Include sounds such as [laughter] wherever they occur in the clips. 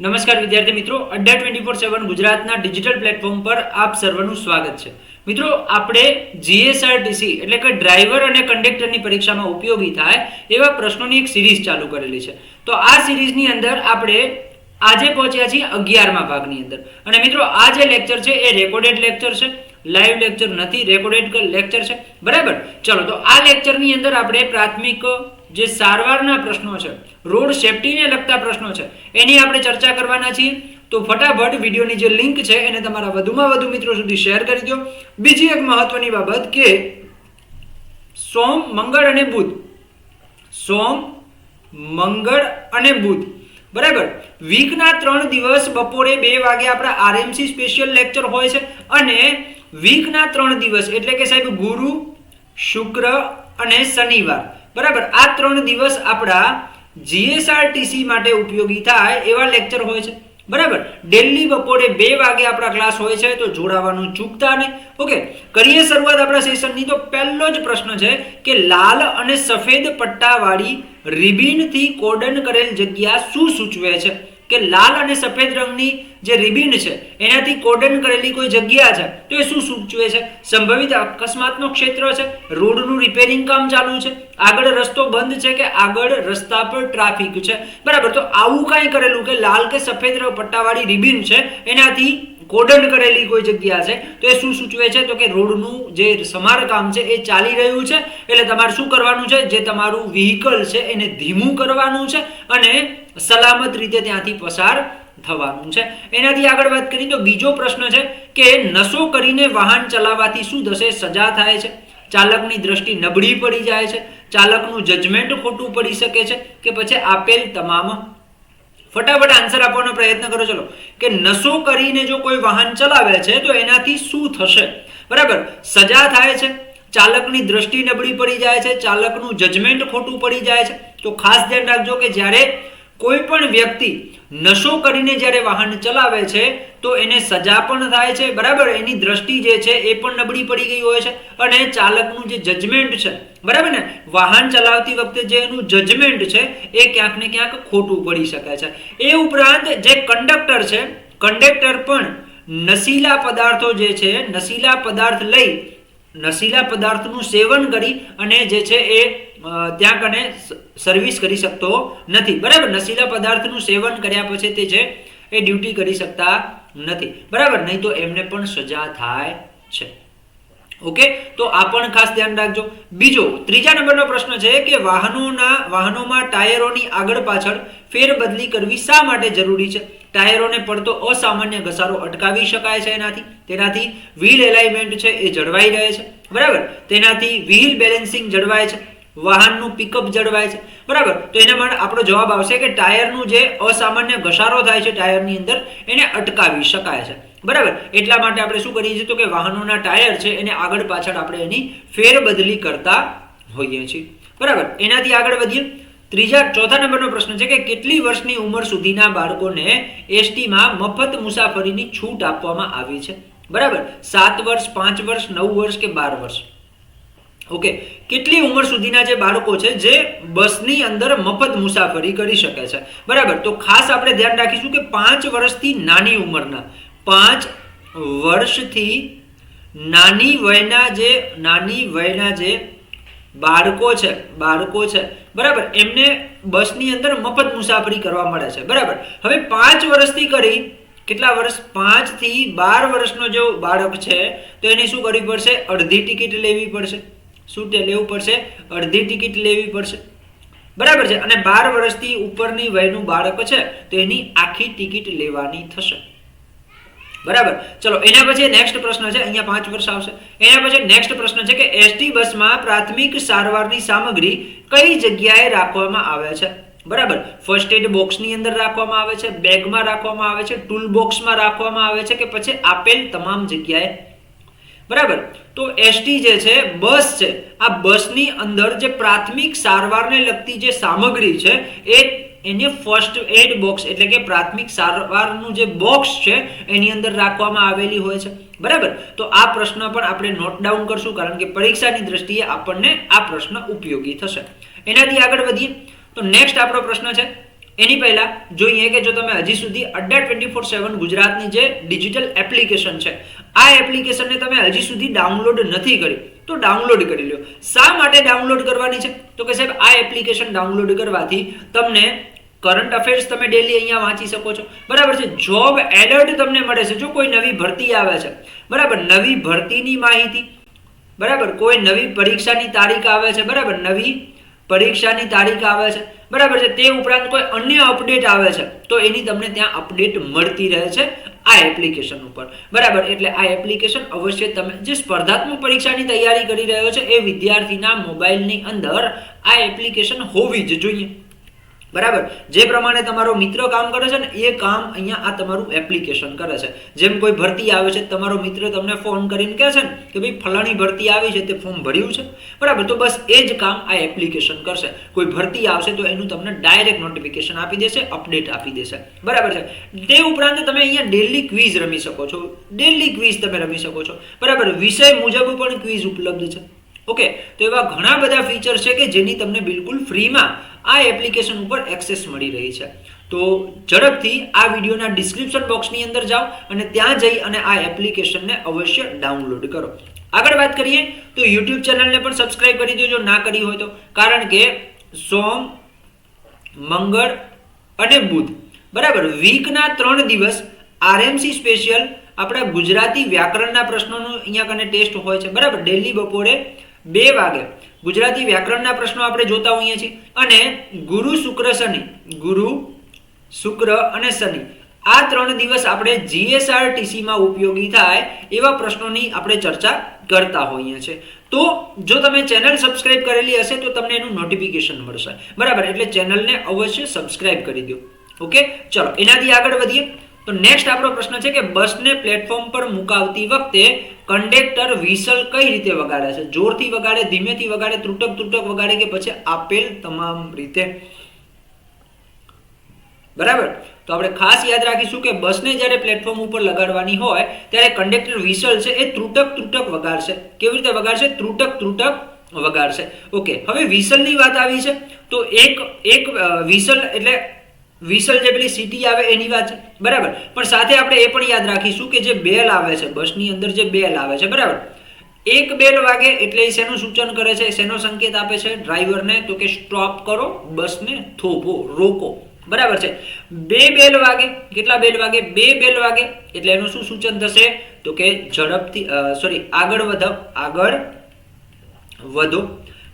નમસ્કાર વિદ્યાર્થી મિત્રો, અડ્ડા ટ્વેન્ટી ફોર સેવન ગુજરાતના ડિજિટલ પ્લેટફોર્મ પર આપ સર્વનું સ્વાગત છે. મિત્રો, આપણે જીએસઆરટીસી એટલે કે ડ્રાઈવર અને કંડક્ટરની પરીક્ષામાં ઉપયોગી થાય એવા પ્રશ્નોની એક સિરીઝ ચાલુ કરેલી છે. તો આ સિરીઝની અંદર આપણે આજે પહોંચ્યા છીએ અગિયારમા ભાગની અંદર. અને મિત્રો, આ જે લેક્ચર છે એ રેકોર્ડેડ લેક્ચર છે લાઈવ લેક્ચર નથી રેકોર્ડેડ લેક્ચર છે. બરાબર? ચલો, તો આ લેક્ચરની અંદર આપણે પ્રાથમિક જે સારવારના પ્રશ્નો છે, રોડ સેફટીને લગતા પ્રશ્નો છે, એની આપણે ચર્ચા કરવાના છીએ. તો ફટાફટ વિડીયોની જે લિંક છે, એને તમારા વધુમાં વધુ મિત્રો સુધી શેર કરી દો. બીજી એક મહત્વની બાબત કે સોમ, મંગળ અને બુધ. સોમ, મંગળ અને બુધ. બરાબર? વીકના ત્રણ દિવસ બપોરે બે વાગે આપણા આરએમસી સ્પેશિયલ લેક્ચર હોય છે અને વીકના ત્રણ દિવસ, એટલે કે સાહેબ ગુરુ, શુક્ર અને શનિવાર. બરાબર? આ ત્રણ દિવસ આપણા જીએસઆરટીસી માટે ઉપયોગી થાય એવા લેક્ચર હોય છે. બરાબર? ડેલી બપોરે બે વાગે આપણા ક્લાસ હોય છે, તો જોડાવાનું ચૂકતા નહીં. ઓકે કરીએ શરૂઆત આપણા સેશનની તો પહેલો જ પ્રશ્ન છે કે લાલ અને સફેદ પટ્ટાવાળી રિબિનથી કોડન કરેલ જગ્યા શું સૂચવે છે? કે લાલ અને સફેદ રંગની જે રિબિન છે, એનાથી કોડન કરેલી કોઈ જગ્યા છે, તો એ શું સૂચવે છે? સંભવિત અકસ્માતનો ક્ષેત્ર છે, રોડનું રિપેરિંગ કામ ચાલુ છે, આગળ રસ્તો બંધ છે કે આગળ રસ્તા પર ટ્રાફિક છે? બરાબર, તો આવું કાંઈ કરેલું કે લાલ કે સફેદ પટ્ટાવાળી રિબિન છે, એનાથી કોડન કરેલી કોઈ જગ્યા છે, તો એ શું સૂચવે છે? તો કે રોડનું જે સમારકામ છે, એ ચાલી રહ્યું છે. એટલે તમારે શું કરવાનું છે? જે તમારું વ્હીકલ છે, એને ધીમું કરવાનું છે અને સલામત રીતે ત્યાંથી પસાર થવાનું છે. એનાથી આગળ વાત કરીએ તો બીજો પ્રશ્ન છે કે નશો કરીને વાહન ચલાવવાથી શું થશે સજા થાય છે. ચાલકની દ્રષ્ટિ નબળી પડી જાય છે. ચાલકનું જજમેન્ટ ખોટું પડી શકે છે કે પછી આપેલ તમામ ફટાફટ આન્સર આપવાનો પ્રયત્ન કરો. ચલો. કે નશો કરીને જો કોઈ વાહન ચલાવે છે, તો એનાથી શું થશે? બરાબર? સજા થાય છે. ચાલકની દ્રષ્ટિ નબળી પડી જાય છે. ચાલકનું જજમેન્ટ ખોટું પડી જાય છે. તો ખાસ ધ્યાન રાખજો કે જ્યારે કોઈ પણ વ્યક્તિ નશો કરીને જ્યારે વાહન ચલાવે છે, તો એને સજા પણ થાય છે. બરાબર? એની દ્રષ્ટિ જે છે, એ પણ નબળી પડી ગઈ હોય છે. અને ચાલકનું જે જજમેન્ટ છે, બરાબર ને? વાહન ચલાવતી વખતે જે એનું જજમેન્ટ છે, એ ક્યાંક ને ક્યાંક ખોટું પડી શકે છે. એ ઉપરાંત જે કંડક્ટર છે કંડક્ટર પણ નશીલા પદાર્થો જે છે, નશીલા પદાર્થ લઈ નશીલા પદાર્થનું સેવન કરી અને જે છે એ ત્યાં કને સર્વિસ કરી શકતો નથી. બરાબર? નશીલા પદાર્થનું સેવન કર્યા પછી તે છે એ ડ્યુટી કરી શકતા નથી. બરાબર? નહીં તો એમને પણ સજા થાય છે. ઓકે? તો આ પણ ખાસ ધ્યાન રાખજો. બીજો, ત્રીજા નંબરનો પ્રશ્ન છે કે વાહનોના, વાહનોમાં ટાયરોની આગળ પાછળ ફેરબદલી કરવી શા માટે જરૂરી છે? ટાયરોને પડતો અસામાન્ય ઘસારો અટકાવી શકાય છે એનાથી. તેનાથી વ્હીલ એલાઇમેન્ટ છે એ જળવાઈ રહે છે. બરાબર? તેનાથી વ્હીલ બેલેન્સિંગ જળવાય છે. વાહનનું પિકઅપ જળવાય છે. બરાબર? તો એના માટે આપણો જવાબ આવશે કે ટાયરનું જે અસામાન્ય ઘસારો થાય છે ટાયરની અંદર, એને અટકાવી શકાય છે. બરાબર? એટલા માટે આપણે શું કરીએ છીએ તો કે વાહનોના ટાયર છે એને આગળ પાછળ આપણે એની ફેરબદલી કરતા હોઈએ છીએ. બરાબર? એનાથી આગળ વધીએ. ત્રીજા ચોથા નંબરનો પ્રશ્ન છે કે કેટલી વર્ષની ઉંમર સુધીના બાળકોને એસટીમાં મફત મુસાફરીની છૂટ આપવામાં આવી છે? બરાબર? સાત વર્ષ, પાંચ વર્ષ, નવ વર્ષ કે બાર વર્ષ? ઓકે. કેટલી ઉંમર સુધીના જે બાળકો છે જે બસની અંદર મફત મુસાફરી કરી શકે છે? બરાબર? તો ખાસ આપણે ધ્યાન રાખીશું કે પાંચ વર્ષથી નાની ઉંમરના, પાંચ વર્ષથી નાની વયના જે, નાની વયના જે બાળકો છે બાળકો છે બરાબર? એમને બસની અંદર મફત મુસાફરી કરવા મળે છે. બરાબર? હવે પાંચ વર્ષથી કરી, કેટલા વર્ષ? પાંચથી બાર વર્ષનો જો બાળક છે, તો એને શું કરવી પડશે? અડધી ટિકિટ લેવી પડશે. શું તે લેવું પડશે? અડધી ટિકિટ લેવી પડશે. બરાબર છે? અને બાર વર્ષથી ઉપરની વયનું બાળક છે, તો એની આખી ટિકિટ લેવાની થશે. બરાબર? ચલો, એના પછી નેક્સ્ટ પ્રશ્ન છે, અહીંયા પાંચ વર્ષ આવશે. એના પછી નેક્સ્ટ પ્રશ્ન છે કે એસટી બસમાં પ્રાથમિક સારવારની સામગ્રી કઈ જગ્યાએ રાખવામાં આવે છે? બરાબર? ફર્સ્ટ એડ બોક્સની અંદર રાખવામાં આવે છે, બેગમાં રાખવામાં આવે છે ટૂલ બોક્સમાં રાખવામાં આવે છે કે પછી આપેલ તમામ જગ્યાએ? બરાબર? તો એસટી જે છે, બસ છે, આ બસની અંદર જે પ્રાથમિક સારવારને લગતી જે સામગ્રી છે, એ એને ફર્સ્ટ એડ બોક્સ એટલે કે પ્રાથમિક સારવારનું જે બોક્સ છે, એની અંદર રાખવામાં આવેલી હોય છે. બરાબર? તો આ પ્રશ્ન પણ આપણે નોટ ડાઉન કરશું, કારણ કે પરીક્ષાની દ્રષ્ટિએ આપણને આ પ્રશ્ન ઉપયોગી થશે. એનાથી આગળ વધીએ. તો નેક્સ્ટ આપણો પ્રશ્ન છે. એની પહેલા જોઈએ કે જો તમે હજી સુધી અડ્ડા ટ્વેન્ટી ફોર સેવન ગુજરાતની જે ડિજિટલ એપ્લિકેશન છે, આ એપ્લિકેશનને તમે હજી સુધી ડાઉનલોડ નથી કરી, તો ડાઉનલોડ કરી લો. શા માટે ડાઉનલોડ કરવાની છે? તો કે સાહેબ, આ એપ્લિકેશન ડાઉનલોડ કરવાથી તમને કરંટ અફેર્સ તમે ડેલી અહીંયા વાંચી શકો છો. બરાબર છે? જોબ એલર્ટ તમને મળે છે. જો કોઈ નવી ભરતી આવે છે. બરાબર? નવી ભરતીની માહિતી. બરાબર? કોઈ નવી પરીક્ષાની તારીખ આવે છે. બરાબર? નવી પરીક્ષાની તારીખ આવે છે. બરાબર છે? તે ઉપરાંત કોઈ અન્ય અપડેટ આવે છે. તો એની તમને ત્યાં અપડેટ મળતી રહે છે આ એપ્લિકેશન ઉપર. બરાબર? એટલે આ એપ્લિકેશન અવશ્ય તમે જે સ્પર્ધાત્મક પરીક્ષાની તૈયારી કરી રહ્યો છે એ વિદ્યાર્થીના મોબાઈલની અંદર આ એપ્લિકેશન હોવી જ જોઈએ. બરાબર? જે પ્રમાણે તમારો મિત્ર કામ કરે છે ને, એ કામ અહીંયા આ તમારું એપ્લિકેશન કરે છે. જેમ કોઈ ભરતી આવે છે, તમારો મિત્ર તમને ફોન કરીને કહે છે ને કે ભાઈ, ફલાણી ભરતી આવી છે, તે ફોર્મ ભર્યું છે. બરાબર? તો બસ એ જ કામ આ એપ્લિકેશન કરશે. કોઈ ભરતી આવશે તો એનું તમને ડાયરેક્ટ નોટિફિકેશન આપી દેશે અપડેટ આપી દેશે. બરાબર છે? તે ઉપરાંત તમે અહીંયા ડેલી ક્વિઝ રમી શકો છો. ડેલી ક્વિઝ તમે રમી શકો છો. બરાબર? વિષય મુજબ પણ ક્વિઝ ઉપલબ્ધ છે. ઓકે તો એવા ઘણા બધા ફીચર છે કે જેની તમને બિલકુલ ફ્રીમાં આ એપ્લિકેશન ઉપર એક્સેસ મળી રહી છે. તો ઝડપથી આ વિડીયોના ડિસ્ક્રિપ્શન બોક્સની અંદર જાઓ અને ત્યાં જઈ અને આ એપ્લિકેશનને અવશ્ય ડાઉનલોડ કરો. આગળ વાત કરીએ તો યુટ્યુબ ચેનલને પણ સબસ્ક્રાઇબ કરી દેજો, ના કરી હોય તો. કારણ કે સોમ, મંગળ અને બુધ, બરાબર? વીકના ત્રણ દિવસ આરએમસી સ્પેશિયલ આપણા ગુજરાતી વ્યાકરણના પ્રશ્નોનું અહીંયા કને ટેસ્ટ હોય છે, બરાબર? ડેલી બપોરે બે વાગે. ગુજરાતી વ્યાકરણના પ્રશ્નો આપણે જોતા હોઈએ છીએ. અને ગુરુ શુક્ર શનિ, ગુરુ શુક્ર અને શનિ. આ ત્રણ દિવસ આપણે જીએસઆરટીસીમાં ઉપયોગી થાય એવા પ્રશ્નોની આપણે ચર્ચા કરતા હોઈએ છીએ. તો જો તમે ચેનલ સબસ્ક્રાઇબ કરેલી હશે તો તમને એનું નોટિફિકેશન મળશે. બરાબર, એટલે ચેનલને અવશ્ય સબસ્ક્રાઇબ કરી દો. ઓકે, ચલો, એનાથી આગળ વધીએ. તો નેક્સ્ટ આપણો પ્રશ્ન છે કે બસને પ્લેટફોર્મ પર મુકાવતી વખતે કંડક્ટર વિસલ કઈ રીતે વગાડે છે? જોરથી વગાડે, ધીમેથી વગાડે ત્રુટક ત્રુટક વગાડે કે પછી આપેલ તમામ રીતે? બરાબર? તો આપણે ખાસ યાદ રાખીશું કે બસને જ્યારે પ્લેટફોર્મ ઉપર લગાડવાની હોય, ત્યારે કંડક્ટર વિસલ છે એ ત્રુટક ત્રુટક વગાડશે. કેવી રીતે વગાડશે? ત્રુટક ત્રુટક વગાડશે. ઓકે, હવે વિસલની વાત આવી છે. તો એક એક વિસલ એટલે વિસલ જે પેલી સિટી આવે એની વાત છે. બરાબર. પણ સાથે આપણે એ પણ યાદ રાખીશું કે જે બેલ આવે છે, બસની અંદર જે બેલ આવે છે, બરાબર. એક બેલ વાગે એટલે એ શેનું સૂચન કરે છે, શેનો સંકેત આપે છે ડ્રાઈવરને? તો કે સ્ટોપ કરો, બસને થોભો, રોકો. બરાબર છે. બે બેલ વાગે, કેટલા બેલ વાગે? બે બેલ વાગે એટલે એનું શું સૂચન થશે? તો કે ઝડપથી સોરી આગળ વધો આગળ વધો.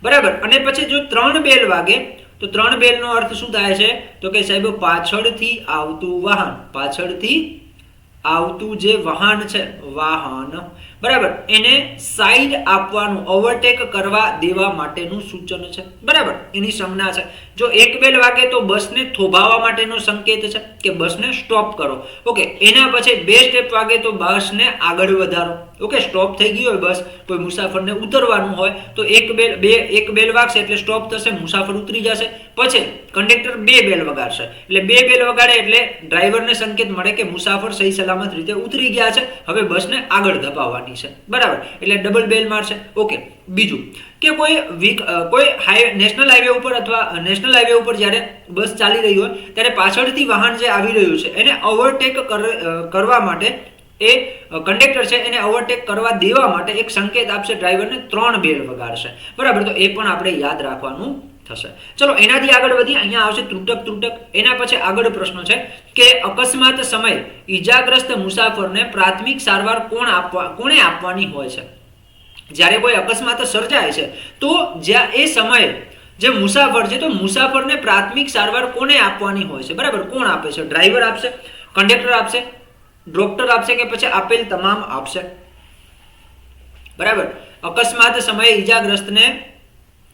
બરાબર. અને પછી જો ત્રણ બેલ વાગે તો ત્રણ બેલનો અર્થ શું થાય છે? તો કે સાહેબ, પાછળથી આવતું વાહન. પાછળથી આવતું જે વાહન છે, વાહન બરાબર. એને સાઈડ આપવાનું ઓવરટેક કરવા દેવા માટેનું સૂચન છે. બરાબર. એની સંજ્ઞા છે. જો એક બેલ વાગે તો બસને થોભાવવા માટેનો સંકેત છે કે બસને સ્ટોપ કરો. ઓકે એના પછી બે સ્ટેપ વાગે તો બસને આગળ વધારો. ઓકે સ્ટોપ થઈ ગઈ હોય બસ કોઈ મુસાફરને ઉતરવાનું હોય, તો એક બેલ, બે, એક બેલ વાગશે એટલે સ્ટોપ થશે, મુસાફર ઉતરી જશે. પછી કંડક્ટર બે બેલ વગાડશે. એટલે બે બેલ વગાડે એટલે ડ્રાઈવરને સંકેત મળે કે મુસાફર સહી સલામત રીતે ઉતરી ગયા છે. હવે બસને આગળ ધપાવવાની. છે. બરાબર. એટલે ડબલ બેલ મારશે ઓકે બીજું. કે કોઈ વીક કોઈ હાઈ નેશનલ હાઈવે ઉપર અથવા નેશનલ હાઈવે ઉપર જ્યારે બસ ચાલી રહી હોય, ત્યારે પાછળથી વાહન જે આવી રહ્યું છે, એને ઓવરટેક કરવા માટે એ કંડક્ટર છે, એને ઓવરટેક કરવા દેવા માટે એક સંકેત આપશે ડ્રાઈવરને ત્રણ બેલ વગાડશે. બરાબર. તો એ પણ આપણે યાદ રાખવાનું થશે. ચલો, એનાથી આગળ વધીએ. અહીંયા આવશે ત્રુટક તૂટક એના પછી આગળ પ્રશ્ન છે કે અકસ્માત સમય ઈજાગ્રસ્ત મુસાફરને પ્રાથમિક સારવાર કોણ આપવા, કોણે આપવાની હોય છે? જ્યારે કોઈ અકસ્માત સર્જાય છે, તો જ્યાં એ સમયે જે મુસાફર છે, તો મુસાફરને પ્રાથમિક સારવાર કોને આપવાની હોય છે? બરાબર? કોણ આપે છે? ડ્રાઈવર આપશે? કંડક્ટર આપશે? ડોક્ટર આપશે કે પછી આપેલ તમામ આપશે? બરાબર? અકસ્માત સમયે ઈજાગ્રસ્તને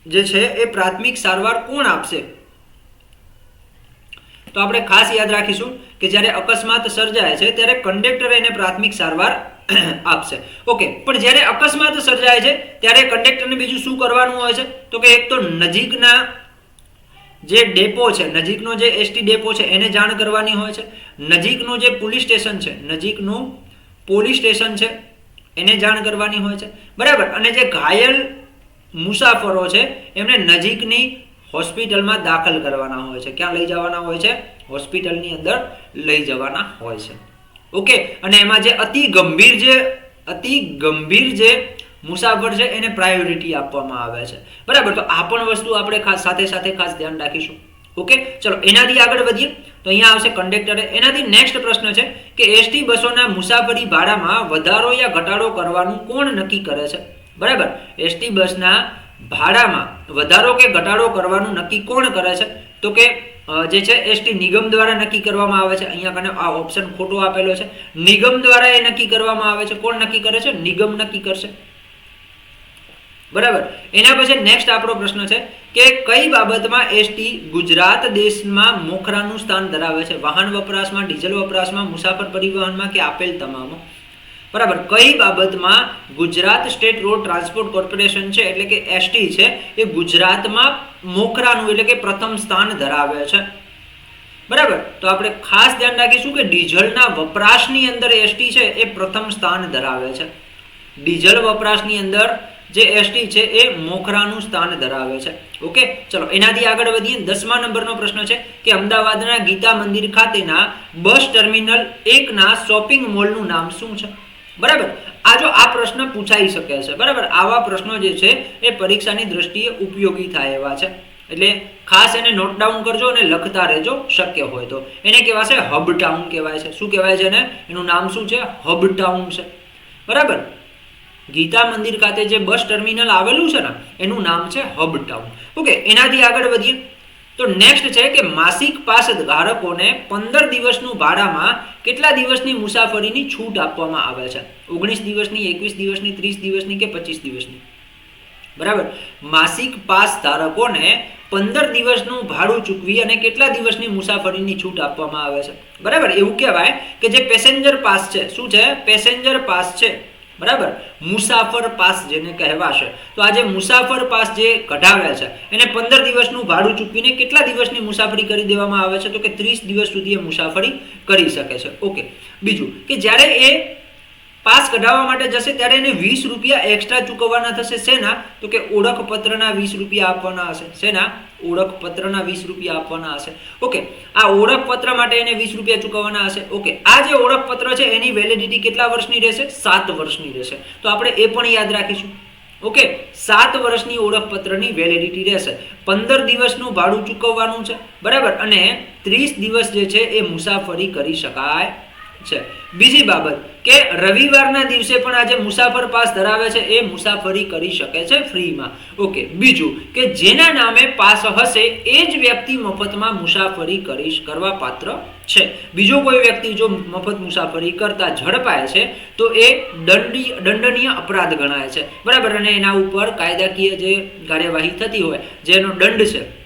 જે છે એ પ્રાથમિક સારવાર કોણ આપશે? તો આપણે ખાસ યાદ રાખીશું કે જ્યારે અકસ્માત સર્જાય છે, ત્યારે કંડક્ટર એને પ્રાથમિક સારવાર [clears throat] આપશે. ઓકે, પણ જ્યારે અકસ્માત સર્જાય છે, ત્યારે કંડક્ટરને બીજું શું કરવાનું હોય છે? તો કે એક તો નજીકના જે ડેપો છે, નજીકનો જે એસટી ડેપો છે, એને જાણ કરવાની હોય છે. નજીકનું જે પોલીસ સ્ટેશન છે, નજીકનું પોલીસ સ્ટેશન છે, એને જાણ કરવાની હોય છે. બરાબર? અને જે ઘાયલ મુસાફરો છે, એમને નજીકની હોસ્પિટલમાં દાખલ કરવાના હોય છે. ક્યાં લઈ જવાના હોય છે? હોસ્પિટલની અંદર લઈ જવાના હોય છે. ઓકે, અને એમાં જે અતિ ગંભીર જે, અતિ ગંભીર જે મુસાફર છે, એને પ્રાયોરિટી આપવામાં આવે છે. બરાબર, તો આ પણ વસ્તુ આપણે ખાસ સાથે સાથે ખાસ ધ્યાન રાખીશું. ઓકે, ચલો, એનાથી આગળ વધીએ. તો અહીંયા આવશે કંડક્ટરે એનાથી નેક્સ્ટ પ્રશ્ન છે કે એસટી બસોના મુસાફરી ભાડામાં વધારો યા ઘટાડો કરવાનું કોણ નક્કી કરે છે? બરાબર? એસટી બસના ભાડામાં વધારો કે ઘટાડો કરવાનું નક્કી કોણ કરે છે? તો કે જે છે એસટી નિગમ દ્વારા નક્કી કરવામાં આવે છે. અહીંયા કને આ ઓપ્શન ખોટો આપેલો છે. નિગમ દ્વારા એ નક્કી કરવામાં આવે છે. કોણ નક્કી કરે છે? નિગમ નક્કી કરશે. બરાબર? એના પછી નેક્સ્ટ આપણો પ્રશ્ન છે કે કઈ બાબતમાં એસટી ગુજરાત દેશમાં મોખરાનું સ્થાન ધરાવે છે? વાહન વપરાશમાં, ડીઝલ વપરાશમાં, મુસાફર પરિવહનમાં કે આપેલ તમામ? બરાબર. કઈ બાબતમાં Gujarat state road transport corporation છે, એટલે કે એસટી છે, એ ગુજરાતમાં મોખરાનું એટલે કે પ્રથમ સ્થાન ધરાવે છે. બરાબર? તો આપણે ખાસ ધ્યાન રાખીશું કે ડીઝલના વપરાશની અંદર એસટી છે, એ પ્રથમ સ્થાન ધરાવે છે. ડીઝલ વપરાશની અંદર જે એસટી છે, એ મોખરાનું સ્થાન ધરાવે છે. ઓકે? ચલો, એનાથી આગળ વધીએ. દસમા નંબરનો પ્રશ્ન છે કે અમદાવાદના ગીતા મંદિર ખાતેના બસ ટર્મિનલ એકના શોપિંગ મોલનું નામ શું છે? બરાબર? આ જો આ પ્રશ્ન પૂછાઈ શકે છે, બરાબર? આવા પ્રશ્નો જે છે, એ પરીક્ષાની દ્રષ્ટિએ ઉપયોગી થાય એવા છે. એટલે ખાસ એને નોટ ડાઉન કરજો અને લખતા રહેજો, શક્ય હોય તો. એને કહેવાશે હબ ટાઉન કહેવાય છે. શું કહેવાય છે એને? એનું નામ શું છે? હબ ટાઉન છે. બરાબર? ગીતા મંદિર ખાતે જે બસ ટર્મિનલ આવેલું છે ને, એનું નામ છે હબ ટાઉન ઓકે, એનાથી આગળ વધીએ. તો નેક્સ્ટ છે કે માસિક પાસ ધારકોને પંદર દિવસનું ભાડામાં કેટલા દિવસની મુસાફરીની છૂટ આપવામાં આવે છે? ઓગણીસ દિવસની, એકવીસ દિવસની, ત્રીસ દિવસની કે પચીસ દિવસની? બરાબર. માસિક પાસ ધારકોને પંદર દિવસનું ભાડું ચૂકવી અને કેટલા દિવસની મુસાફરીની છૂટ આપવામાં આવે છે? બરાબર. એવું કહેવાય કે જે પેસેન્જર પાસ છે. શું છે? પેસેન્જર પાસ છે. બરાબર? મુસાફર પાસ જેને કહેવાશે. તો આજે મુસાફર પાસ જે કઢાવ્યા છે, એને પંદર દિવસનું ભાડું ચૂકવીને કેટલા દિવસની મુસાફરી કરી દેવામાં આવે છે? તો કે ત્રીસ દિવસ સુધી એ મુસાફરી કરી શકે છે. ઓકે. બીજું કે જ્યારે એ પાસ કઢાવવા માટે જશે, ત્યારે એને વીસ રૂપિયા એક્સ્ટ્રા ચૂકવવાના થશે. શેના? તો કે ઓળખપત્રના વીસ રૂપિયા આપવાના હશે. શેના? ઓળખપત્રના વીસ રૂપિયા આપવાના હશે. ઓકે આ ઓળખપત્ર માટે એને વીસ રૂપિયા ચૂકવવાના હશે. ઓકે આ જે ઓળખપત્ર છે, એની વેલિડિટી કેટલા વર્ષની રહેશે? સાત વર્ષની રહેશે. તો આપણે એ પણ યાદ રાખીશું. ઓકે સાત વર્ષની ઓળખપત્રની વેલિડિટી રહેશે. પંદર દિવસનું ભાડું ચૂકવવાનું છે. બરાબર? અને ત્રીસ દિવસ જે છે, એ મુસાફરી કરી શકાય છે. બીજી બાબત કે રવિવારના દિવસે પણ આજે મુસાફર પાસ ધરાવે છે, એ મુસાફરી કરી શકે છે ફ્રીમાં. ઓકે, બીજું કે જેના નામે પાસ હશે, એ જ વ્યક્તિ મફતમાં મુસાફરી કરી કરવા પાત્ર છે. બીજો કોઈ વ્યક્તિ જો મફત મુસાફરી કરતા ઝડપાય છે, તો એ દંડી, દંડનીય અપરાધ ગણાય છે. બરાબર, અને એના ઉપર કાયદાકીય જે કાર્યવાહી થતી હોય, જેનો દંડ છે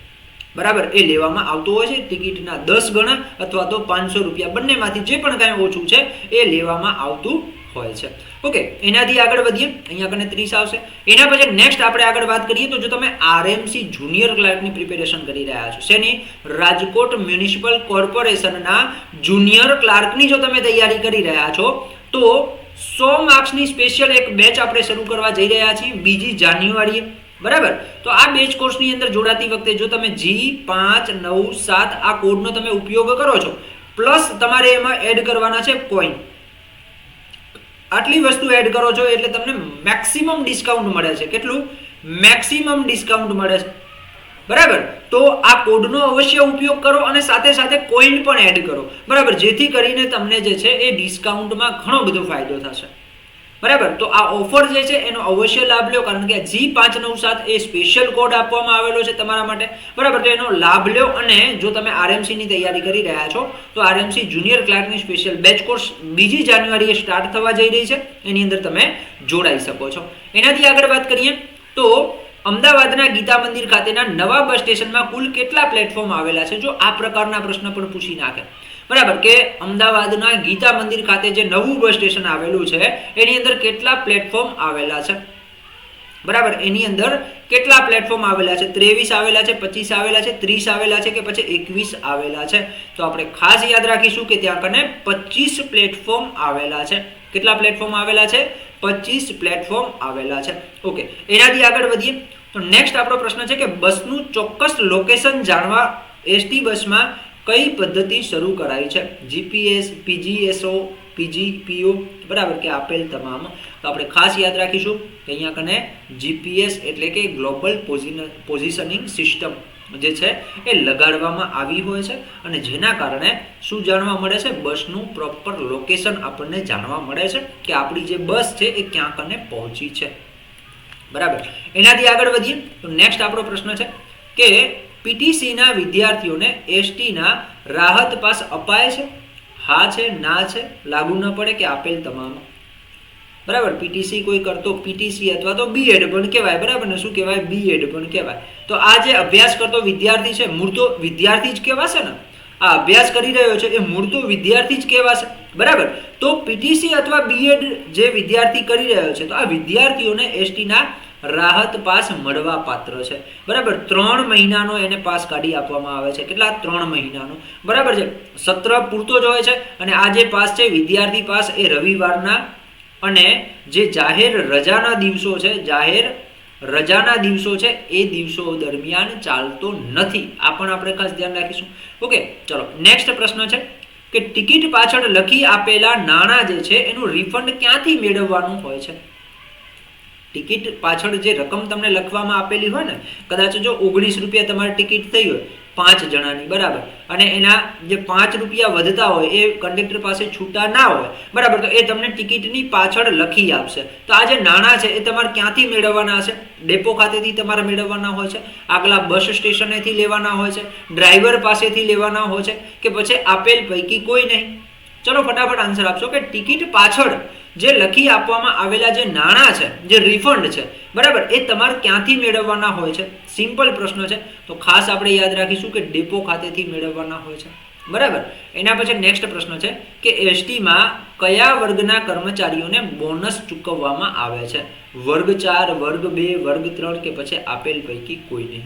બરાબર? એ લેવામાં આવતું હોય છે. ટિકિટના દસ ગણા અથવા તો પાંચસો રૂપિયા બંનેમાંથી જે પણ કાંઈ ઓછું છે, એ લેવામાં આવતું હોય છે. ઓકે, એનાથી આગળ વધીએ. અહીંયા કને ત્રીસ આવશે. એના પછી નેક્સ્ટ આપણે આગળ વાત કરીએ તો જો તમે આરએમસી જુનિયર ક્લાર્કની પ્રિપેરેશન કરી રહ્યા છો, શેની? રાજકોટ મ્યુનિસિપલ કોર્પોરેશનના જુનિયર ક્લાર્કની જો તમે તૈયારી કરી રહ્યા છો, તો સો માર્ક્સની સ્પેશિયલ એક બેચ આપણે શરૂ કરવા જઈ રહ્યા છીએ. બીજી જાન્યુઆરીએ બરાબર? તો આ બેચ કોર્સની અંદર જોડાતી વખતે જો તમે જી પાંચ, નવ, સાત, આ કોડનો તમે ઉપયોગ કરો છો, પ્લસ તમારે એમાં એડ કરવાના છે કોઈન આટલી વસ્તુ એડ કરો છો એટલે તમને મેક્સિમમ ડિસ્કાઉન્ટ મળે છે. કેટલું? મેક્સિમમ ડિસ્કાઉન્ટ મળે છે. બરાબર? તો આ કોડનો અવશ્ય ઉપયોગ કરો અને સાથે સાથે કોઈન પણ એડ કરો. બરાબર? જેથી કરીને તમને જે છે એ ડિસ્કાઉન્ટમાં ઘણો બધો ફાયદો થશે. બરાબર? તો આ ઓફર જે છે, એનો અવશ્ય લાભ લ્યો કારણ કે જી પાંચ નવ સાત એ સ્પેશિયલ કોડ આપવામાં આવેલો છે તમારા માટે. બરાબર? તો એનો લાભ લ્યો અને જો તમે આરએમસીની તૈયારી કરી રહ્યા છો, તો આરએમસી જુનિયર ક્લાર્કની સ્પેશિયલ બેચ કોર્સ બીજી જાન્યુઆરીએ સ્ટાર્ટ થવા જઈ રહી છે. એની અંદર તમે જોડાઈ શકો છો. એનાથી આગળ વાત કરીએ, તો અમદાવાદના ગીતા મંદિર ખાતેના નવા બસ સ્ટેશનમાં કુલ કેટલા પ્લેટફોર્મ આવેલા છે? જો આ પ્રકારના પ્રશ્ન પણ પૂછી નાખે. બરાબર કે અમદાવાદના ગીતા મંદિર ખાતે જે નવું બસ સ્ટેશન આવેલું છે, એની અંદર કેટલા પ્લેટફોર્મ આવેલા છે? બરાબર, એની અંદર કેટલા પ્લેટફોર્મ આવેલા છે? ત્રેવીસ આવેલા છે, પચીસ આવેલા છે, ત્રીસ આવેલા છે કે પછી એકવીસ આવેલા છે? તો આપણે ખાસ યાદ રાખીશું કે ત્યાં કને પચીસ પ્લેટફોર્મ આવેલા છે. કેટલા પ્લેટફોર્મ આવેલા છે? પચીસ પ્લેટફોર્મ આવેલા છે. ઓકે, એનાથી આગળ વધીએ. તો નેક્સ્ટ આપણો પ્રશ્ન છે કે બસનું ચોક્કસ લોકેશન જાણવા એસટી બસમાં કઈ પદ્ધતિ શરૂ કરાઈ છે? જીપીએસ પીજીએસઓ પીજી પીઓ બરાબર કે આપેલ તમામ. તો આપણે ખાસ યાદ રાખીશું કે અહીંયા કને જીપીએસ એટલે કે ગ્લોબલ પોઝિશનિંગ સિસ્ટમ જે છે એ લગાડવામાં આવી હોય છે અને જેના કારણે શું જાણવા મળે છે? બસનું પ્રોપર લોકેશન આપણને જાણવા મળે છે કે આપણી જે બસ છે એ ક્યાં કને પહોંચી છે. બરાબર. એનાથી આગળ વધીએ. તો નેક્સ્ટ આપણો પ્રશ્ન છે કે પીટીસીના વિદ્યાર્થીઓને એસટીના રાહત પાસ અપાય છે? હા છે, ના છે? લાગુ ન પડે કે આપેલ તમામ? બરાબર પીટીસી કોઈ કરતો પીટીસી અથવા તો બીએડ પણ કહેવાય, બરાબર ને? શું કહેવાય? બીએડ પણ કહેવાય. તો આ જે અભ્યાસ કરતો વિદ્યાર્થી છે મૂળ તો વિદ્યાર્થી જ કહેવાશે ને? આ અભ્યાસ કરી રહ્યો છે, એ મૂળ તો વિદ્યાર્થી જ કહેવાશે. બરાબર? તો પીટીસી અથવા બીએડ જે વિદ્યાર્થી કરી રહ્યો છે, તો આ વિદ્યાર્થીઓને એસટીના રાહત પાસ મળવા પાત્ર છે. બરાબર? ત્રણ મહિનાનો એને પાસ કાઢી આપવામાં આવે છે. કેટલા? ત્રણ મહિનાનો. બરાબર છે? સત્ર પૂરતો જ હોય છે અને આ જે પાસ છે, વિદ્યાર્થી પાસ એ રવિવારના અને જે જાહેર રજાના દિવસો છે, જાહેર રજાના દિવસો છે, એ દિવસો દરમિયાન ચાલતો નથી. આ પણ આપણે ખાસ ધ્યાન રાખીશું. ઓકે, ચલો. નેક્સ્ટ પ્રશ્ન છે કે ટિકિટ પાછળ લખી આપેલા નાણાં જે છે, એનું રિફંડ ક્યાંથી મેળવવાનું હોય છે? ટિકિટ પાછળ જે રકમ તમને લખવામાં આપેલી હોય ને, કદાચ જો ઓગણીસ રૂપિયા તમારી ટિકિટ થઈ હોય, પાંચ જણાની, બરાબર. અને એના જે પાંચ રૂપિયા વધતા હોય, એ કંડક્ટર પાસે છૂટા ના હોય, બરાબર. તો એ તમને ટિકિટની પાછળ લખી આપશે. તો આ જે નાણાં છે, એ તમારે ક્યાંથી મેળવવાના હશે? ડેપો ખાતેથી તમારે મેળવવાના હોય છે? આગલા બસ સ્ટેશનેથી લેવાના હોય છે? ડ્રાઈવર પાસેથી લેવાના હોય છે? કે પછી આપેલ પૈકી કોઈ નહીં? ચલો, ફટાફટ આન્સર આપશો કે ટિકિટ પાછળ જે લખી આપવામાં આવેલા જે નાણાં છે, જે રિફંડ છે, બરાબર? એ તમારે ક્યાંથી મેળવવાના હોય છે? સિમ્પલ પ્રશ્ન છે. તો ખાસ આપણે યાદ રાખીશું કે ડેપો ખાતેથી મેળવવાના હોય છે. બરાબર? એના પછી નેક્સ્ટ પ્રશ્ન છે કે એસટીમાં કયા વર્ગના કર્મચારીઓને બોનસ ચૂકવવામાં આવે છે? વર્ગ ચાર, વર્ગ બે, વર્ગ ત્રણ કે પછી આપેલ પૈકી કોઈ નહીં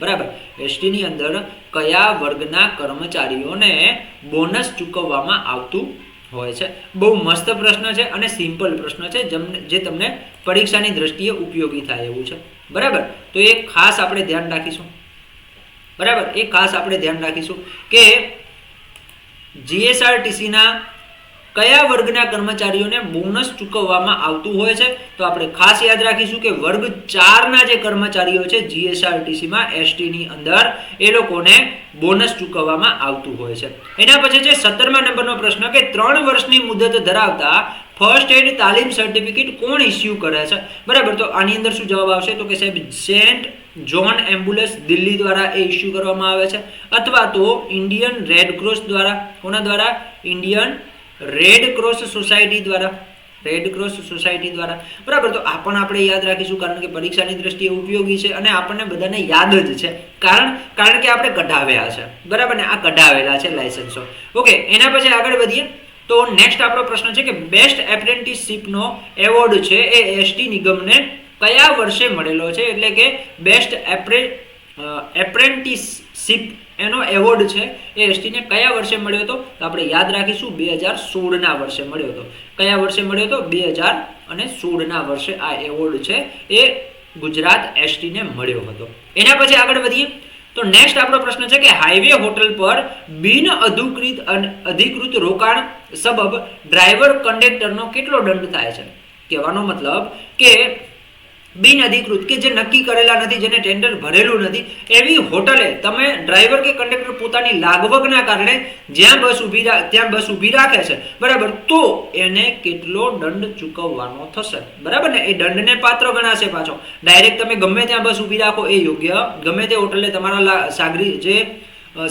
બરાબર એસટીની અંદર કયા વર્ગના કર્મચારીઓને બોનસ ચૂકવવામાં આવતું હોય છે. બહુ મસ્ત પ્રશ્ન છે અને સિમ્પલ પ્રશ્ન છે જે તમને પરીક્ષાની દ્રષ્ટિએ ઉપયોગી થાય એવું છે. બરાબર? તો એ ખાસ આપણે ધ્યાન રાખીશું. બરાબર? એ ખાસ આપણે ધ્યાન રાખીશું કે જીએસઆરટીસીના કયા વર્ગના કર્મચારીઓને બોનસ ચૂકવવામાં આવતું હોય છે? તો આપણે ખાસ યાદ રાખીશું કે વર્ગ ચારના જે કર્મચારીઓ છે જીએસઆરટીસીમાં એસટીની અંદર, એ લોકોને બોનસ ચૂકવવામાં આવતું હોય છે. એના પછી છે, સત્તરમા નંબરનો પ્રશ્ન કે ત્રણ વર્ષની મુદત ધરાવતા ફર્સ્ટ એડ તાલીમ સર્ટિફિકેટ કોણ ઇસ્યુ કરે છે? બરાબર, તો આની અંદર શું જવાબ આવશે? તો કે સાહેબ સેન્ટ જોન એમ્બ્યુલન્સ દિલ્હી દ્વારા એ ઇસ્યુ કરવામાં આવે છે. અથવા તો ઇન્ડિયન રેડ ક્રોસ દ્વારા, કોના દ્વારા? ઇન્ડિયન રેડ ક્રોસ સોસાયટી દ્વારા રેડ ક્રોસ સોસાયટી દ્વારા. બરાબર, તો આ પણ આપણે યાદ રાખીશું, કારણ કે પરીક્ષાની દ્રષ્ટિએ ઉપયોગી છે અને આપણને બધાને યાદ જ છે. કારણ કારણ કે આપણે કઢાવ્યા છે. બરાબર ને? આ કઢાવેલા છે લાયસન્સો. ઓકે એના પછી આગળ વધીએ. તો નેક્સ્ટ આપણો પ્રશ્ન છે કે બેસ્ટ એપ્રેન્ટિસશીપનો એવોર્ડ છે એ એસટી નિગમને કયા વર્ષે મળેલો છે? એટલે કે બેસ્ટ એપ્રે એપ્રેન્ટિસશીપ એનો એવોર્ડ છે, એ એસટીને કયા વર્ષે મળ્યો હતો? તો આપણે યાદ રાખીશું, બે હજાર સોળના વર્ષે મળ્યો હતો. કયા વર્ષે મળ્યો હતો? બે હજાર અને સોળના વર્ષે આ એવોર્ડ છે, એ ગુજરાત એસટીને મળ્યો હતો. એના પછી આગળ વધીએ. તો નેક્સ્ટ આપણો પ્રશ્ન છે કે હાઈવે હોટલ પર બિન અધિકૃત અધિકૃત રોકાણ સબબ ડ્રાઈવર કંડક્ટરનો કેટલો દંડ થાય છે? કહેવાનો મતલબ કે બિન અધિકૃત કે જે નક્કી કરેલા નથી, જેને ટેન્ડર ભરેલું નથી, એવી હોટલે તમે ડ્રાઈવર કે કંડક્ટર પોતાની લાગવગના કારણે જ્યાં બસ ઊભી ત્યાં બસ ઊભી રાખે છે, બરાબર, તો એને કેટલો દંડ ચૂકવવાનો થશે, બરાબર ને? એ દંડને પાત્ર ગણાશે પાછો. ડાયરેક્ટ તમે ગમે ત્યાં બસ ઊભી રાખો, એ યોગ્ય, ગમે તે હોટલે તમારા સાગરી જે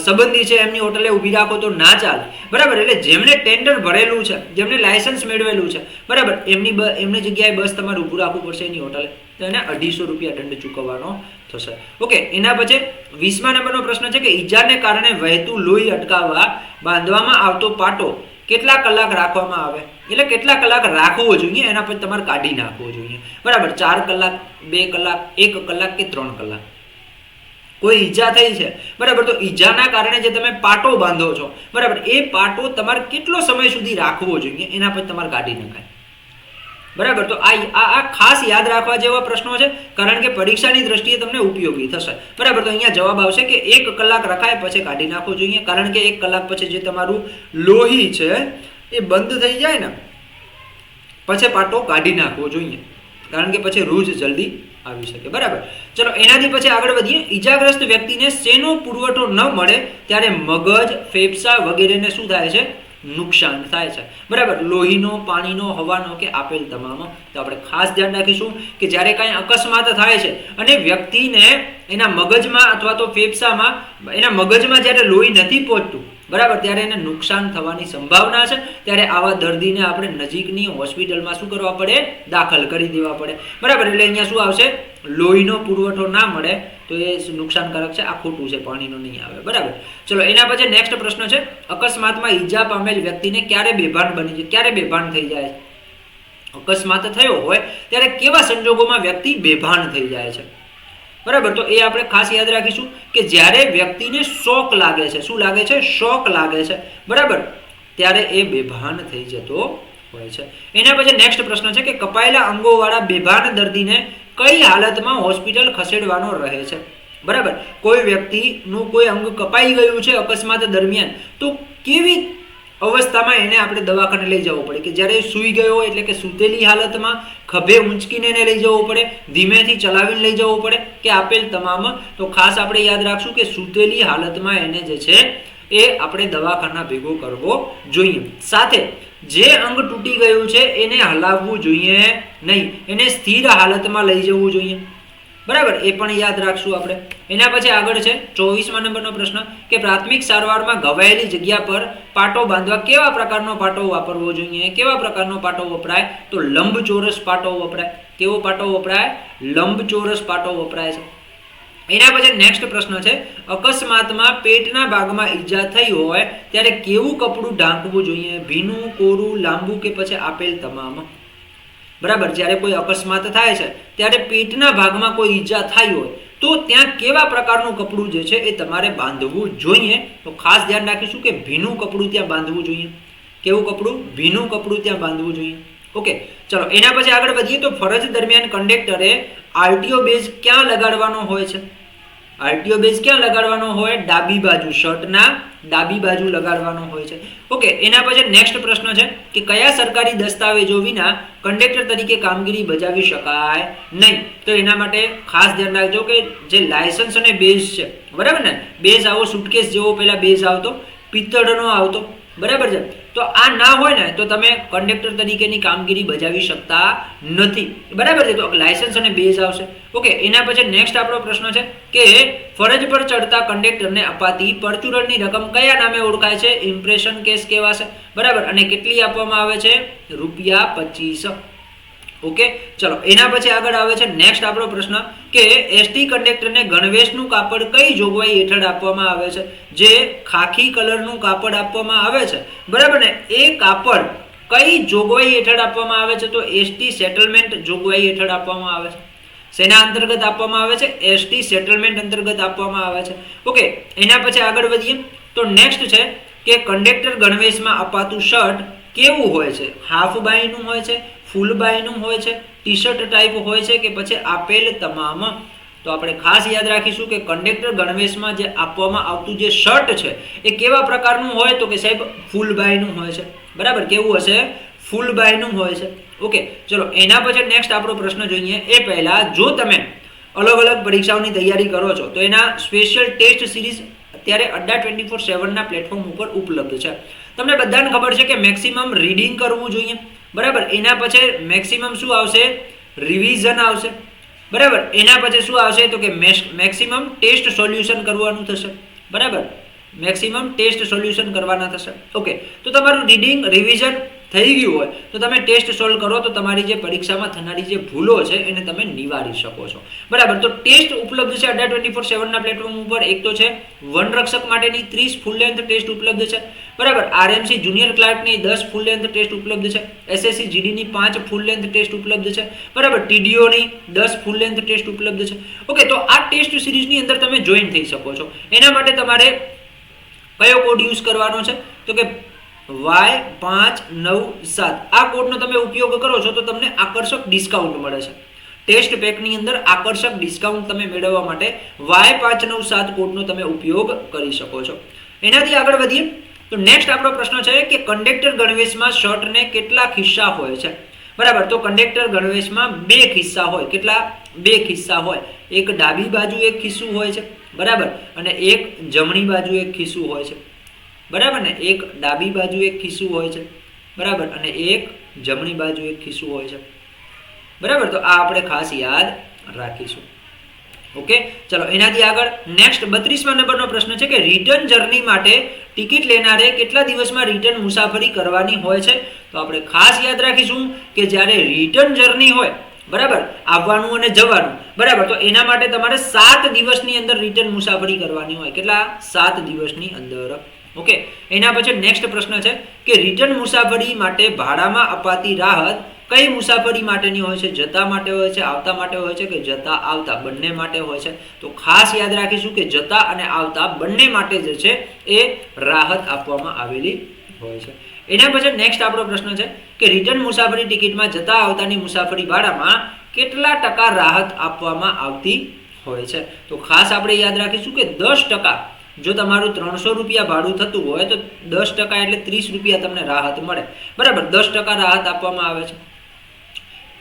સંબંધી છે, એમની હોટલે ઊભી રાખો તો ના ચાલે, બરાબર? એટલે જેમને ટેન્ડર ભરેલું છે, જેમને લાયસન્સ મેળવેલું છે, બરાબર, એમની એમની જગ્યાએ બસ તમારે ઊભું રાખવું પડશે એની હોટલે. તો એને અઢીસો રૂપિયા દંડ ચૂકવવાનો થશે. ઓકે એના પછી વીસમા નંબરનો પ્રશ્ન છે કે ઈજાને કારણે વહેતું લોહી અટકાવવા બાંધવામાં આવતો પાટો કેટલા કલાક રાખવામાં આવે? એટલે કેટલા કલાક રાખવો જોઈએ? એના પછી તમારે કાઢી નાખવો જોઈએ. બરાબર, ચાર કલાક, બે કલાક, એક કલાક કે ત્રણ કલાક? કોઈ ઈજા થઈ છે? બરાબર, તો ઈજાના કારણે જે તમે પાટો બાંધો છો, બરાબર, એ પાટો તમારે કેટલો સમય સુધી રાખવો જોઈએ? એના પછી તમારે કાઢી નખાય. બરાબર? તો આ આ ખાસ યાદ રાખવા જેવા પ્રશ્નો છે, કારણ કે પરીક્ષાની દ્રષ્ટિએ તમને ઉપયોગી થશે. બરાબર? તો અહીંયા જવાબ આવશે કે એક કલાક રખાય પછી કાઢી નાખવો જોઈએ, કારણ કે એક કલાક પછી જે તમારું લોહી છે, એ બંધ થઈ જાય ને, પછી પાટો કાઢી નાખવો જોઈએ, કારણ કે પછી રૂજ જલ્દી આવી શકે. બરાબર? ચલો, એનાથી પછી આગળ વધીએ. ઈજાગ્રસ્ત વ્યક્તિને શેનો પુરવઠો ન મળે, ત્યારે મગજ, ફેફસા વગેરેને શું થાય છે? નુકસાન થાય છે. બરાબર, લોહીનો, પાણીનો, હવાનો કે આપેલ તમામ. તો આપણે ખાસ ધ્યાન રાખીશું કે જ્યારે કાંઈ અકસ્માત થાય છે અને વ્યક્તિને એના મગજમાં અથવા તો ફેફસામાં, એના મગજમાં જ્યારે લોહી નથી પહોંચતું બરાબર? ત્યારે એને નુકસાન થવાની સંભાવના છે. ત્યારે આવા દર્દીને આપણે નજીકની હોસ્પિટલમાં શું કરવા પડે? દાખલ કરી દેવા પડે. બરાબર? એટલે અહીંયા શું આવશે? લોહીનો પુરવઠો ના મળે તો એ નુકસાનકારક છે. આ ખોટું છે. પાણીનો નહીં આવે. બરાબર? ચલો, એના પછી નેક્સ્ટ પ્રશ્ન છે. અકસ્માતમાં ઈજા પામેલ વ્યક્તિને ક્યારે બેભાન બની જાય? ક્યારે બેભાન થઈ જાય? અકસ્માત થયો હોય ત્યારે કેવા સંજોગોમાં વ્યક્તિ બેભાન થઈ જાય છે? બરાબર? તો એ આપણે ખાસ યાદ રાખીશું કે જ્યારે વ્યક્તિને શોક લાગે છે, શું લાગે છે? શોક લાગે છે. બરાબર? ત્યારે એ બેભાન થઈ જતો હોય છે. એના પછી નેક્સ્ટ પ્રશ્ન છે કે કપાયેલા અંગોવાળા બેભાન દર્દીને કઈ હાલતમાં હોસ્પિટલ ખસેડવાનો રહે છે? બરાબર? કોઈ વ્યક્તિનું કોઈ અંગ કપાઈ ગયું છે અકસ્માત દરમિયાન, તો કેવી અવસ્થામાં એને આપણે દવાખાને લઈ જવું પડે કે જ્યારે સૂઈ ગયો હોય એટલે કે સૂતેલી હાલતમાં ખભે ઊંચકીને એને લઈ જવો પડે, ધીમેથી ચલાવીને લઈ જવો પડે કે આપેલ તમામ. તો ખાસ આપણે યાદ રાખશું કે સૂતેલી હાલતમાં એને જે છે એ આપણે દવાખાના ભેગો કરવો જોઈએ. સાથે જે અંગ તૂટી ગયું છે એને હલાવવું જોઈએ નહીં. એને સ્થિર હાલતમાં લઈ જવું જોઈએ. બરાબર? એ પણ યાદ રાખશું આપણે. એના પછી આગળ છે ચોવીસમાં નંબરનો પ્રશ્ન કે પ્રાથમિક સારવારમાં ઘવાયેલી જગ્યા પર પાટો બાંધવા કેવા પ્રકારનો પાટો વાપરવો જોઈએ? કેવા પ્રકારનો પાટો વપરાય? તો લંબચોરસ પાટો વપરાય. કેવો પાટો વપરાય? લંબચોરસ પાટો વપરાય છે. એના પછી નેક્સ્ટ પ્રશ્ન છે, અકસ્માતમાં પેટના ભાગમાં ઈજા થઈ હોય, ત્યારે કેવું કપડું ઢાંકવું જોઈએ? ભીનું, કોરું, લાંબુ કે પછી આપેલ તમામ? બરાબર? જ્યારે કોઈ અકસ્માત થાય છે, ત્યારે પેટના ભાગમાં કોઈ ઈજા થઈ હોય, તો ત્યાં કેવા પ્રકારનું કપડું જે છે એ તમારે બાંધવું જોઈએ? તો ખાસ ધ્યાન રાખીશું કે ભીનું કપડું ત્યાં બાંધવું જોઈએ. કેવું કપડું? ભીનું કપડું ત્યાં બાંધવું જોઈએ. ઓકે, ચલો, એના પછી આગળ વધીએ તો ફરજ દરમિયાન કંડક્ટરે આરટીઓ બેઝ ક્યાં લગાડવાનો હોય છે? આરટીઓ બેઝ ક્યાં લગાડવાનો હોય? ડાબી બાજુ શર્ટના ડાબી બાજુ લગાડવાનો હોય છે. ઓકે, એના પછી નેક્સ્ટ પ્રશ્ન છે કે કયા સરકારી દસ્તાવેજો વિના કંડક્ટર તરીકે કામગીરી બજાવી શકાય નહીં? તો એના માટે ખાસ ધ્યાન રાખજો કે જે લાયસન્સ અને બેઝ છે, બરાબર ને? બેઝ આવો સુટકેસ જેવો પહેલાં બેઝ આવતો, પિત્તળનો આવતો, બરાબર છે? તો આ ના હોય ને, તો તમે કંડક્ટર તરીકેની કામગીરી બજાવી શકતા નથી. બરાબર છે? તો લાયસન્સ અને બેઝ આવશે. ઓકે એના પછી નેક્સ્ટ આપણો પ્રશ્ન છે કે ફરજ પર ચડતા કંડક્ટરને અપાતી પરચુરણની રકમ કયા નામે ઓળખાય છે? ઇમ્પ્રેશન કેસ કહેવાશે. બરાબર? અને કેટલી આપવામાં આવે છે? રૂપિયા પચીસ. ઓકે ચલો, એના પછી આગળ આવે છે નેક્સ્ટ આપણો પ્રશ્ન કે એસટી કંડક્ટરને ગણવેશનું કાપડ કઈ જોગવાઈ હેઠળ આપવામાં આવે છે? જે ખાખી કલરનું કાપડ આપવામાં આવે છે. બરાબર ને? એ કાપડ કઈ જોગવાઈ હેઠળ આપવામાં આવે છે? તો એસટી સેટલમેન્ટ જોગવાઈ હેઠળ આપવામાં આવે છે. શેના અંતર્ગત આપવામાં આવે છે? એસટી સેટલમેન્ટ અંતર્ગત આપવામાં આવે છે. ઓકે એના પછી આગળ વધીએ. તો નેક્સ્ટ છે કે કંડક્ટર ગણવેશમાં અપાતું શર્ટ કેવું હોય છે? હાફ બાયનું હોય છે? ફૂલ બાયનું હોય છે ટી શર્ટ ટાઈપ હોય છે કે પછી આપેલ તમામ. તો આપણે ખાસ યાદ રાખીશું કે કંડક્ટર ગણવેશમાં જે આપવામાં આવતું જે શર્ટ છે, એ કેવા પ્રકારનું હોય તો કે સાહેબ ફૂલ બાયનું હોય છે. બરાબર? કેવું હશે? ફૂલ બાયનું હોય છે. ઓકે, ચલો, એના પછી નેક્સ્ટ આપણો પ્રશ્ન જોઈએ. એ પહેલાં, જો તમે અલગ અલગ પરીક્ષાઓની તૈયારી કરો છો, તો એના સ્પેશિયલ ટેસ્ટ સિરીઝ અત્યારે અડ્ડા ટ્વેન્ટી ફોર સેવનના પ્લેટફોર્મ ઉપર ઉપલબ્ધ છે. તમને બધાને ખબર છે કે મેક્સિમમ રીડિંગ કરવું જોઈએ. બરાબર? એના પછી મેક્સિમમ શું આવશે? રિવિઝન આવશે. બરાબર? એના પછી શું આવશે? તો કે મેક્સિમમ ટેસ્ટ સોલ્યુશન કરવાનું થશે. બરાબર? મેક્સિમમ ટેસ્ટ સોલ્યુશન કરવાના થશે. ઓકે તો તમારું રીડિંગ રિવિઝન થઈ ગયું હોય, તો તમે ટેસ્ટ સોલ્વ કરો, તો તમારી જે પરીક્ષામાં થનારી જે ભૂલો છે, એને તમે નિવારી શકો છો. બરાબર, તો ટેસ્ટ ઉપલબ્ધ છે અઢાર ટ્વેન્ટી ફોર સેવનના પ્લેટફોર્મ ઉપર. એક તો છે વનરક્ષક માટેની ત્રીસ ફૂલ લેન્થ ટેસ્ટ ઉપલબ્ધ છે. બરાબર આરએમસી જુનિયર ક્લાર્કની દસ ફૂલ લેન્થ ટેસ્ટ ઉપલબ્ધ છે. એસએસસી જીડીની પાંચ ફૂલ લેન્થ ટેસ્ટ ઉપલબ્ધ છે. બરાબર ટીડીઓની દસ ફૂલ લેન્થ ટેસ્ટ ઉપલબ્ધ છે. ઓકે તો આ ટેસ્ટ સિરીઝની અંદર તમે જોઈન થઈ શકો છો. એના માટે તમારે કયો કોડ યુઝ કરવાનો છે? તો કે વાય પાંચ નવ સાત. આ કોડનો તમે ઉપયોગ કરો છો તો તમને આકર્ષક ડિસ્કાઉન્ટ મળે છે. ટેસ્ટ પેકની અંદર આકર્ષક ડિસ્કાઉન્ટ તમે મેળવવા માટે વાય પાંચ નવ સાત કોડનો તમે ઉપયોગ કરી શકો છો. એનાથી આગળ વધીએ. તો નેક્સ્ટ આપણો પ્રશ્ન છે કે કંડક્ટર ગણવેશમાં શર્ટને કેટલા ખિસ્સા હોય છે? બરાબર, તો કંડક્ટર ગણવેશમાં બે ખિસ્સા હોય. કેટલા? બે ખિસ્સા હોય. એક ડાબી બાજુ એક ખિસ્સું હોય છે. બરાબર, અને એક જમણી બાજુ એક ખિસ્સું હોય છે. બરાબર ને? એક ડાબી બાજુ એક ખિસ્સું હોય છે. બરાબર? અને એક જમણી બાજુ એક ખિસ્સું હોય છે. બરાબર? તો આ આપણે ખાસ યાદ રાખીશું. ઓકે? ચલો, એનાથી આગળ નેક્સ્ટ બત્રીસમા નંબરનો પ્રશ્ન છે કે રિટર્ન જર્ની માટે ટિકિટ લેનારે કેટલા દિવસમાં રિટર્ન મુસાફરી કરવાની હોય છે? તો આપણે ખાસ યાદ રાખીશું કે જ્યારે રિટર્ન જર્ની હોય, બરાબર? આવવાનું અને જવાનું. બરાબર? તો એના માટે તમારે સાત દિવસની અંદર રિટર્ન મુસાફરી કરવાની હોય. કેટલા? સાત દિવસની અંદર. ઓકે એના પછી નેક્સ્ટ પ્રશ્ન છે કે રિટર્ન મુસાફરી માટે ભાડામાં અપાતી રાહત કઈ મુસાફરી માટેની હોય છે? જતા માટે હોય છે, આવતા માટે હોય છે કે જતા આવતા બંને માટે હોય છે? તો ખાસ યાદ રાખીશું કે જતા અને આવતા બંને માટે જે છે એ રાહત આપવામાં આવેલી હોય છે. એના પછી નેક્સ્ટ આપણો પ્રશ્ન છે કે રિટર્ન મુસાફરી ટિકિટમાં જતા આવતાની મુસાફરી ભાડામાં કેટલા ટકા રાહત આપવામાં આવતી હોય છે? તો ખાસ આપણે યાદ રાખીશું કે દસ ટકા જો તમારું ત્રણસો રૂપિયા ભાડું થતું હોય તો દસ ટકા એટલે ત્રીસ રૂપિયા તમને રાહત મળે. બરાબર, દસ ટકા રાહત આપવામાં આવે છે.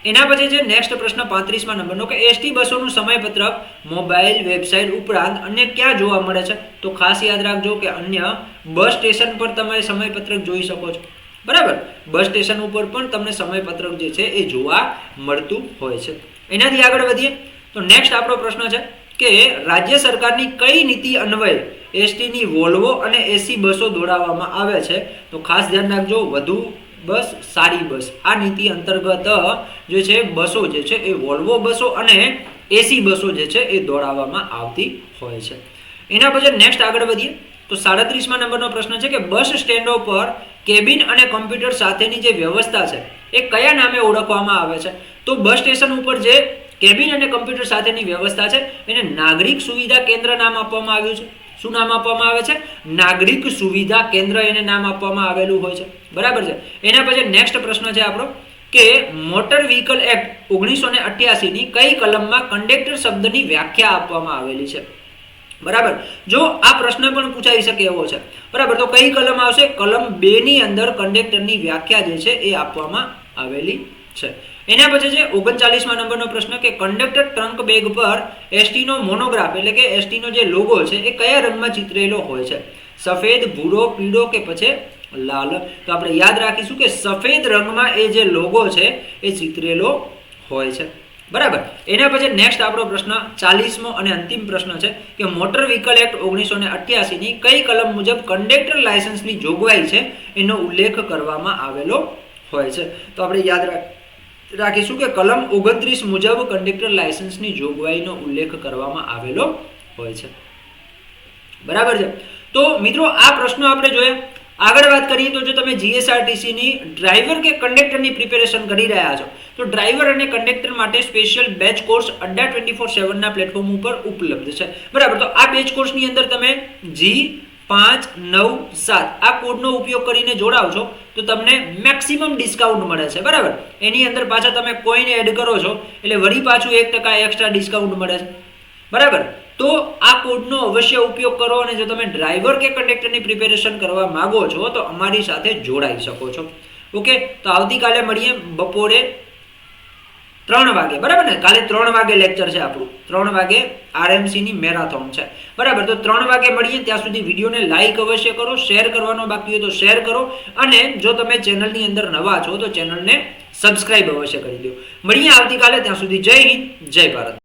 એના પછી છે નેક્સ્ટ પ્રશ્ન પાંત્રીસમાં નંબરનો કે એસટી બસોનું સમયપત્રક મોબાઈલ વેબસાઇટ ઉપરાંત અન્ય ક્યાં જોવા મળે છે? તો ખાસ યાદ રાખજો કે અન્ય બસ સ્ટેશન પર તમે સમયપત્રક જોઈ શકો છો. બરાબર? બસ સ્ટેશન ઉપર પણ તમને સમયપત્રક જે છે એ જોવા મળતું હોય છે. એનાથી આગળ વધીએ. તો નેક્સ્ટ આપણો પ્રશ્ન છે કે રાજ્ય સરકારની કઈ નીતિ અન્વયે એસટીની વોલ્વો અને એસી બસો દોડાવવામાં આવે છે. તો ખાસ ધ્યાન રાખજો, વધુ બસ, સારી બસ. આ નીતિ અંતર્ગત જે છે, બસો જે છે, એ વોલ્વો બસો અને એસી બસો જે છે, એ દોડાવવામાં આવતી હોય છે. એના પછી નેક્સ્ટ આગળ વધીએ. તો સાડત્રીસમાં નંબરનો પ્રશ્ન છે કે બસ સ્ટેન્ડો પર કેબિન અને કમ્પ્યુટર સાથેની જે વ્યવસ્થા છે, એ કયા નામે ઓળખવામાં આવે છે? તો બસ સ્ટેશન ઉપર જે કેબિન અને કમ્પ્યુટર સાથેની વ્યવસ્થા છે, એને નાગરિક સુવિધા કેન્દ્ર નામ આપવામાં આવ્યું છે. શું નામ આપવામાં આવે છે? નાગરિક સુવિધા કેન્દ્ર એને નામ આપવામાં આવેલું હોય છે. બરાબર છે? એના પછી નેક્સ્ટ પ્રશ્ન છે આપણો, કે મોટર વ્હીકલ એક્ટ ઓગણીસો ને અઠ્યાસીની કઈ કલમમાં કંડક્ટર શબ્દની વ્યાખ્યા આપવામાં આવેલી છે? બરાબર? જો આ પ્રશ્ન પણ પૂછાઈ શકે એવો છે. બરાબર? તો કઈ કલમ આવશે? કલમ બે ની અંદર કંડક્ટરની વ્યાખ્યા જે છે એ આપવામાં આવેલી છે. એના પછી છે ઓગણચાલીસમાં નંબરનો પ્રશ્ન કે કંડક્ટર ટ્રંક બેગ પર એસટીનો મોનોગ્રાફ એટલે કે એસટીનો જે લોગો છે એ કયા રંગમાં ચિતરેલો હોય છે? સફેદ, ભૂરો, પીળો કે પછી લાલ? તો આપણે યાદ રાખીશું કે સફેદ રંગમાં એ જે લોગો છે એ ચિતરેલો હોય છે. બરાબર? એના પછી નેક્સ્ટ આપણો પ્રશ્ન ચાલીસમો અને અંતિમ પ્રશ્ન છે કે મોટર વ્હીકલ એક્ટ ઓગણીસો ને અઠ્યાસીની કઈ કલમ મુજબ કન્ડક્ટર લાયસન્સની જોગવાઈ છે એનો ઉલ્લેખ કરવામાં આવેલો હોય છે. તો આપણે યાદ રાખ રાખીશું કે કલમ ઓગણત્રીસ મુજબ કંડક્ટર લાયસન્સની જોગવાઈનો ઉલ્લેખ કરવામાં આવેલો હોય છે. બરાબર છે? તો મિત્રો, આ પ્રશ્નો આપણે જોયા આગળ વાત કરીએ તો જો તમે જીએસઆરટીસીની ડ્રાઈવર કે કંડક્ટરની પ્રિપેરેશન કરી રહ્યા છો, તો ડ્રાઈવર અને કંડક્ટર માટે સ્પેશિયલ બેચ કોર્સ અડ્ડા ટ્વેન્ટી ફોર સેવનના પ્લેટફોર્મ ઉપર ઉપલબ્ધ છે. બરાબર? તો આ બેચ કોર્સની અંદર તમે જી પાંચ નવ સાત. આ કોડનો ઉપયોગ કરીને જોડાવશો તો તમને મેક્સિમમ ડિસ્કાઉન્ટ મળે છે, બરાબર? એની અંદર પાછા તમે કોઈને એડ કરો છો, એટલે વળી પાછું એક ટકા એક્સ્ટ્રા ડિસ્કાઉન્ટ મળે છે. બરાબર? તો આ કોડનો અવશ્ય ઉપયોગ કરો અને જો તમે ડ્રાઈવર કે કંડક્ટરની પ્રિપેરેશન કરવા માંગો છો તો અમારી સાથે જોડાઈ શકો છો. ઓકે? તો આવતીકાલે મળીએ. બપોરે ત્રણ વાગે, બરાબર ને? કાલે ત્રણ વાગે લેક્ચર છે આપણું. ત્રણ વાગે આરએમસીની મેરાથોન છે. બરાબર, તો ત્રણ વાગે મળીએ, ત્યાં સુધી વિડીયોને લાઇક અવશ્ય કરો શેર કરવાનો બાકી હોય તો શેર કરો, અને જો તમે ચેનલની અંદર નવા છો તો ચેનલને સબસ્ક્રાઈબ અવશ્ય કરી દો. મળીએ આવતીકાલે, ત્યાં સુધી જય હિન્દ, જય ભારત.